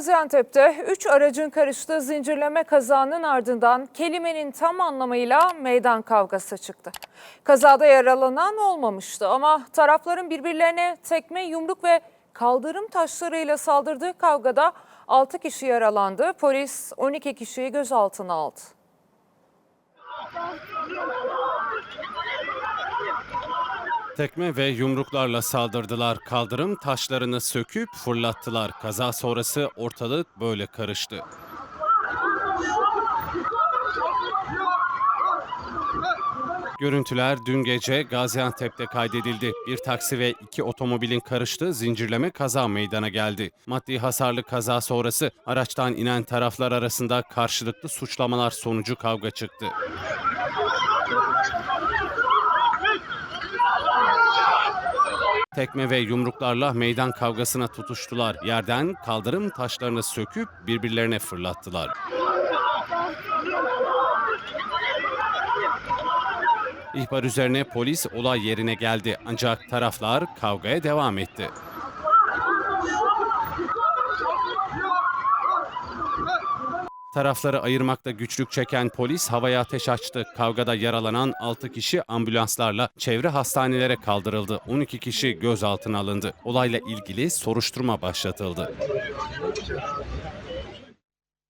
Gaziantep'te 3 aracın karıştığı zincirleme kazanın ardından kelimenin tam anlamıyla meydan kavgası çıktı. Kazada yaralanan olmamıştı ama tarafların birbirlerine tekme, yumruk ve kaldırım taşlarıyla saldırdığı kavgada 6 kişi yaralandı. Polis 12 kişiyi gözaltına aldı. Tekme ve yumruklarla saldırdılar. Kaldırım taşlarını söküp fırlattılar. Kaza sonrası ortalık böyle karıştı. Görüntüler dün gece Gaziantep'te kaydedildi. Bir taksi ve iki otomobilin karıştığı zincirleme kaza meydana geldi. Maddi hasarlı kaza sonrası araçtan inen taraflar arasında karşılıklı suçlamalar sonucu kavga çıktı. Tekme ve yumruklarla meydan kavgasına tutuştular. Yerden kaldırım taşlarını söküp birbirlerine fırlattılar. İhbar üzerine polis olay yerine geldi ancak taraflar kavgaya devam etti. Tarafları ayırmakta güçlük çeken polis havaya ateş açtı. Kavgada yaralanan 6 kişi ambulanslarla çevre hastanelere kaldırıldı. 12 kişi gözaltına alındı. Olayla ilgili soruşturma başlatıldı.